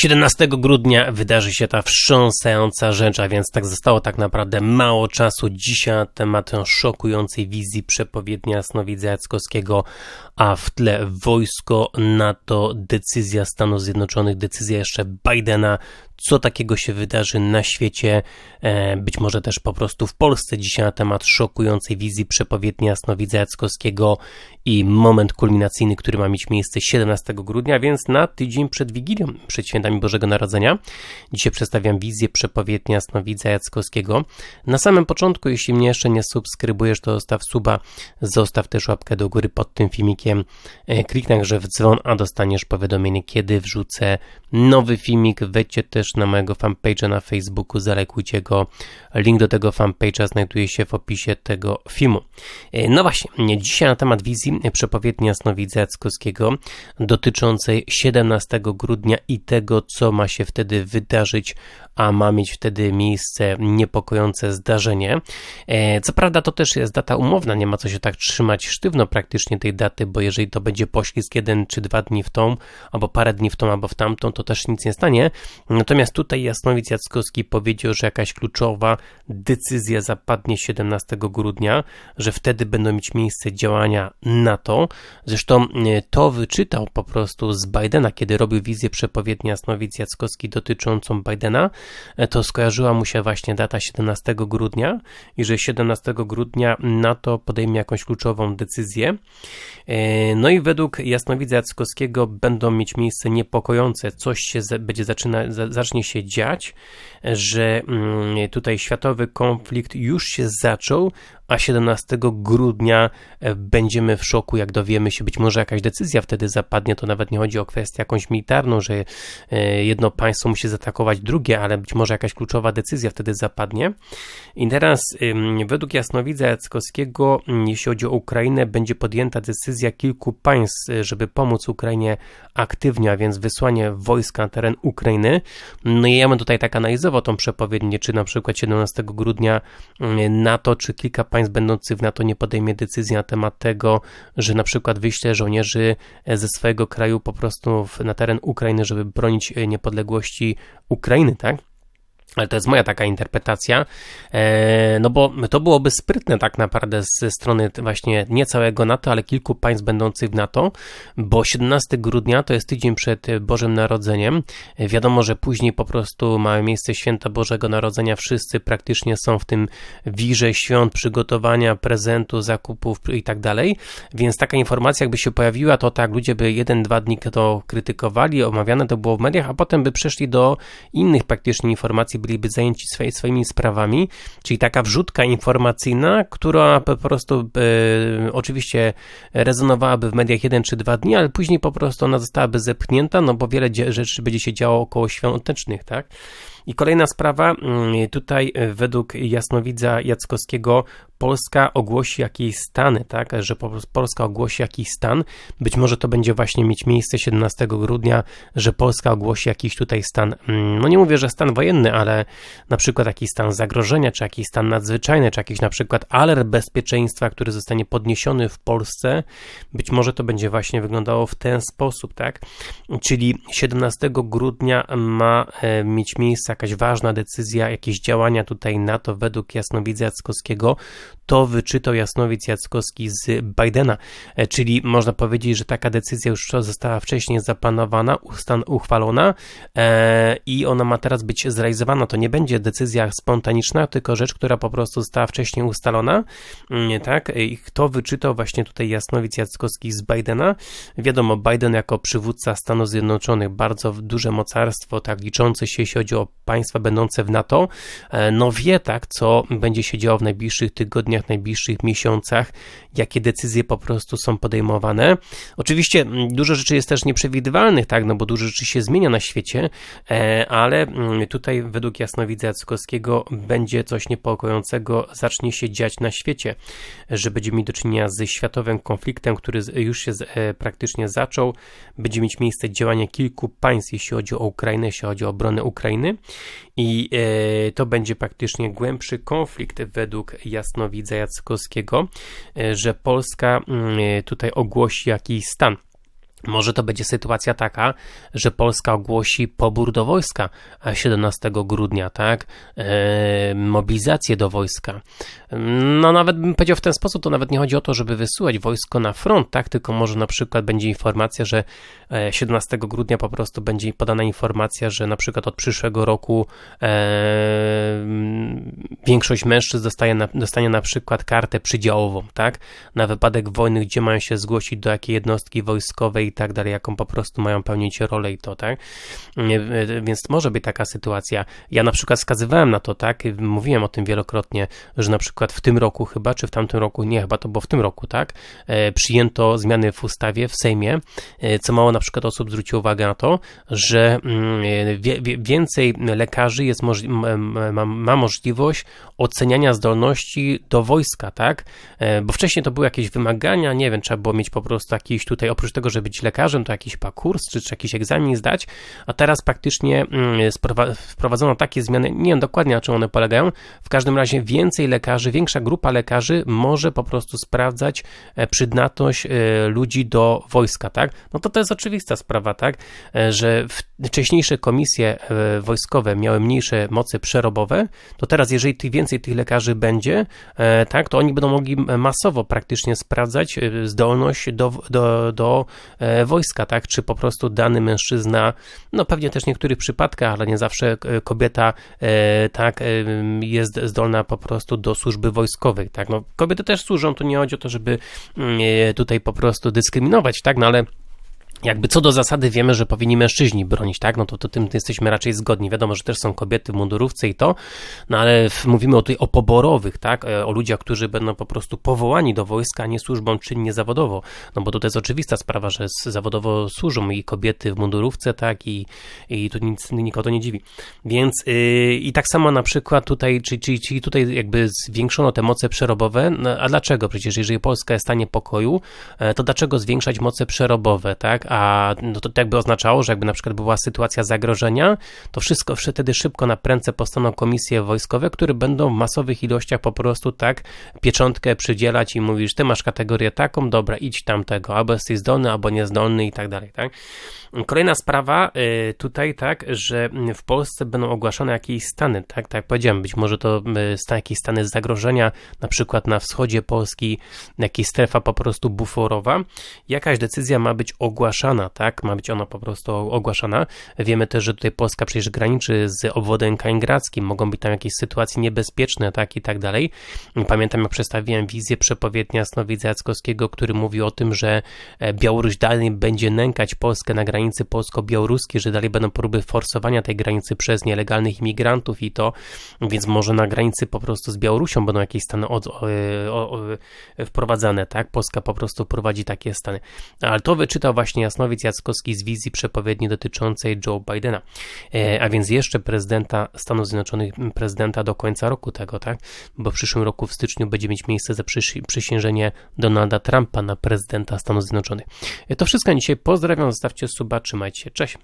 17 grudnia wydarzy się ta wstrząsająca rzecz, a więc tak zostało tak naprawdę mało czasu. Dzisiaj temat szokującej wizji przepowiednia Snowidza Jackowskiego, a w tle wojsko, NATO, decyzja Stanów Zjednoczonych, decyzja jeszcze Bidena, co takiego się wydarzy na świecie, e, być może też po prostu w Polsce dzisiaj na temat szokującej wizji przepowiednia Jasnowidza Jackowskiego i moment kulminacyjny, który ma mieć miejsce 17 grudnia, więc na tydzień przed Wigilią, przed świętami Bożego Narodzenia. Dzisiaj przedstawiam wizję przepowiednia Jasnowidza Jackowskiego. Na samym początku, jeśli mnie jeszcze nie subskrybujesz, to zostaw suba, zostaw też łapkę do góry pod tym filmikiem, e, kliknij także w dzwon, a dostaniesz powiadomienie, kiedy wrzucę nowy filmik. Wejdźcie też też na mojego fanpage'a na Facebooku, zalekujcie go. Link do tego fanpage'a znajduje się w opisie tego filmu. E, no właśnie, dzisiaj na temat wizji przepowiedni Jasnowidza Jackowskiego dotyczącej 17 grudnia i tego, co ma się wtedy wydarzyć, a ma mieć wtedy miejsce niepokojące zdarzenie. E, co prawda to też jest data umowna, nie ma co się tak trzymać sztywno praktycznie tej daty, bo jeżeli to będzie poślizg jeden czy dwa dni w tą, albo parę dni w tą, albo w tamtą, to też nic nie stanie. Natomiast tutaj Jasnowic Jackowski powiedział, że jakaś kluczowa decyzja zapadnie 17 grudnia, że wtedy będą mieć miejsce działania NATO. Zresztą e, to wyczytał po prostu z Bidena, kiedy robił wizję przepowiedni Jasnowic Jackowski dotyczącą Bidena, e, to skojarzyła mu się właśnie data 17 grudnia i że 17 grudnia NATO podejmie jakąś kluczową decyzję. E, no i według Jasnowidza Jackowskiego będą mieć miejsce niepokojące, coś się będzie zaczyna, zacznie się dziać, że mm, tutaj światowy konflikt już się zaczął, a 17 grudnia e, będziemy w szoku, jak dowiemy się, być może jakaś decyzja wtedy zapadnie, to nawet nie chodzi o kwestię jakąś militarną, że e, jedno państwo musi zaatakować drugie, ale być może jakaś kluczowa decyzja wtedy zapadnie. I teraz według Jasnowidza Jackowskiego, jeśli chodzi o Ukrainę, będzie podjęta decyzja kilku państw, e, żeby pomóc Ukrainie aktywnie, a więc wysłanie wojska na teren Ukrainy. No i ja bym tutaj tak analizował tą przepowiednię, czy na przykład 17 grudnia NATO, czy kilka państw państw będących w NATO nie podejmie decyzji na temat tego, że na przykład wyśle żołnierzy ze swojego kraju po prostu na teren Ukrainy, żeby bronić niepodległości Ukrainy, tak? Ale to jest moja taka interpretacja, e, no bo to byłoby sprytne tak naprawdę ze strony właśnie nie całego NATO, ale kilku państw będących w NATO, bo 17 grudnia to jest tydzień przed Bożym Narodzeniem. Wiadomo, że później po prostu ma miejsce święto Bożego Narodzenia, wszyscy praktycznie są w tym wirze świąt, przygotowania, prezentu, zakupów i tak dalej, więc taka informacja jakby się pojawiła, to tak ludzie by jeden, dwa dni to krytykowali, omawiane to było w mediach, a potem by przeszli do innych praktycznie informacji, byliby zajęci swoimi sprawami, czyli taka wrzutka informacyjna, która po prostu e, oczywiście rezonowałaby w mediach jeden czy dwa dni, ale później po prostu ona zostałaby zepchnięta, no bo wiele rzeczy będzie się działo około świątecznych, tak? I kolejna sprawa, mm, tutaj e, według jasnowidza Jackowskiego Polska ogłosi jakiś stan, tak, że Polska ogłosi jakiś stan, być może to będzie właśnie mieć miejsce 17 grudnia, że Polska ogłosi jakiś tutaj stan, mm, no nie mówię, że stan wojenny, ale na przykład jakiś stan zagrożenia, czy jakiś stan nadzwyczajny, czy jakiś na przykład alert bezpieczeństwa, który zostanie podniesiony w Polsce, być może to będzie właśnie wyglądało w ten sposób, tak, czyli 17 grudnia ma e, mieć miejsce jakaś ważna decyzja, jakieś działania tutaj NATO według Jasnowidza Jackowskiego, to wyczytał Jasnowic Jackowski z Bidena, e, czyli można powiedzieć, że taka decyzja już została wcześniej zaplanowana, ustan uchwalona e, i ona ma teraz być zrealizowana. To nie będzie decyzja spontaniczna, tylko rzecz, która po prostu została wcześniej ustalona, mm, tak? I kto wyczytał właśnie tutaj Jasnowic Jackowski z Bidena? Wiadomo, Biden jako przywódca Stanów Zjednoczonych, bardzo duże mocarstwo, tak liczące się, jeśli chodzi o państwa będące w NATO, e, no wie tak, co będzie się działo w najbliższych tygodniach, najbliższych miesiącach, jakie decyzje po prostu są podejmowane. Oczywiście mm, dużo rzeczy jest też nieprzewidywalnych, tak, no bo dużo rzeczy się zmienia na świecie, e, ale mm, tutaj według jasnowidza Jackowskiego będzie coś niepokojącego, zacznie się dziać na świecie, że będziemy mieli do czynienia ze światowym konfliktem, który już się e, praktycznie zaczął, będzie mieć miejsce działanie kilku państw, jeśli chodzi o Ukrainę, jeśli chodzi o obronę Ukrainy i e, to będzie praktycznie głębszy konflikt według jasnowidza Jackowskiego, że Polska mm, tutaj ogłosi jakiś stan. Może to będzie sytuacja taka, że Polska ogłosi pobór do wojska 17 grudnia, tak? E, mobilizację do wojska. No, nawet bym powiedział w ten sposób, to nawet nie chodzi o to, żeby wysyłać wojsko na front, tak? Tylko może na przykład będzie informacja, że 17 e, grudnia po prostu będzie podana informacja, że na przykład od przyszłego roku e, większość mężczyzn dostaje na, dostanie na przykład kartę przydziałową, tak? Na wypadek wojny, gdzie mają się zgłosić do jakiej jednostki wojskowej i tak dalej, jaką po prostu mają pełnić rolę i to, tak? Więc może być taka sytuacja. Ja na przykład wskazywałem na to, tak? Mówiłem o tym wielokrotnie, że na przykład w tym roku chyba, czy w tamtym roku, nie, chyba to było w tym roku, tak? E, przyjęto zmiany w ustawie, w Sejmie, e, co mało na przykład osób zwróciło uwagę na to, że mm, e, więcej lekarzy jest ma możliwość oceniania zdolności do wojska, tak? Bo wcześniej to były jakieś wymagania, nie wiem, trzeba było mieć po prostu jakiś tutaj, oprócz tego, żeby być lekarzem, to jakiś kurs, czy, czy jakiś egzamin zdać, a teraz praktycznie mm, wprowadzono takie zmiany, nie wiem dokładnie na czym one polegają, w każdym razie więcej lekarzy, większa grupa lekarzy może po prostu sprawdzać e, przydatność e, ludzi do wojska, tak? No to to jest oczywista sprawa, tak? E, że wcześniejsze komisje wojskowe miały mniejsze moce przerobowe, to teraz jeżeli tych więcej tych lekarzy będzie, tak, to oni będą mogli masowo praktycznie sprawdzać zdolność do, do, do wojska, tak? Czy po prostu dany mężczyzna, no pewnie też w niektórych przypadkach, ale nie zawsze kobieta, tak, jest zdolna po prostu do służby wojskowej, tak? No, kobiety też służą, tu nie chodzi o to, żeby mm, tutaj po prostu dyskryminować, tak? No ale jakby co do zasady wiemy, że powinni mężczyźni bronić, tak? No to, to tym jesteśmy raczej zgodni. Wiadomo, że też są kobiety w mundurówce i to, no ale mówimy o tutaj o poborowych, tak? E, o ludziach, którzy będą po prostu powołani do wojska, a nie służbą czynnie zawodowo. No bo to jest oczywista sprawa, że zawodowo służą i kobiety w mundurówce, tak? I, i tu nic, nikogo to nie dziwi. Więc yy, i tak samo na przykład tutaj, czyli, czyli, czyli tutaj jakby zwiększono te moce przerobowe, no, a dlaczego? Przecież jeżeli Polska jest w stanie pokoju, e, to dlaczego zwiększać moce przerobowe, tak? A no to jakby oznaczało, że jakby na przykład była sytuacja zagrożenia, to wszystko wtedy szybko na prędce powstaną komisje wojskowe, które będą w masowych ilościach po prostu tak pieczątkę przydzielać i mówisz, ty masz kategorię taką, dobra, idź tamtego, albo jesteś zdolny, albo niezdolny i tak dalej, tak? Kolejna sprawa y, tutaj, tak, że w Polsce będą ogłaszane jakieś stany, tak, tak jak powiedziałem, być może to y, jakieś stany zagrożenia, na przykład na wschodzie Polski, jakaś strefa po prostu buforowa, jakaś decyzja ma być ogłaszana, tak, ma być ona po prostu ogłaszana. Wiemy też, że tutaj Polska przecież graniczy z obwodem kaliningradzkim, mogą być tam jakieś sytuacje niebezpieczne, tak, i tak dalej. Pamiętam, jak przedstawiłem wizję przepowiednia Snowica Jackowskiego, który mówił o tym, że e, Białoruś dalej będzie nękać Polskę na granicy polsko-białoruskiej, że dalej będą próby forsowania tej granicy przez nielegalnych imigrantów i to, więc może na granicy po prostu z Białorusią będą jakieś stany od, o, o, o, wprowadzane, tak? Polska po prostu prowadzi takie stany. Ale to wyczytał właśnie Jasnowic Jackowski z wizji przepowiedni dotyczącej Joe Bidena, e, a więc jeszcze prezydenta Stanów Zjednoczonych, prezydenta do końca roku tego, tak? Bo w przyszłym roku w styczniu będzie mieć miejsce za przysiężenie Donalda Trumpa na prezydenta Stanów Zjednoczonych. E, to wszystko dzisiaj. Pozdrawiam, zostawcie sub suba, trzymajcie się, cześć!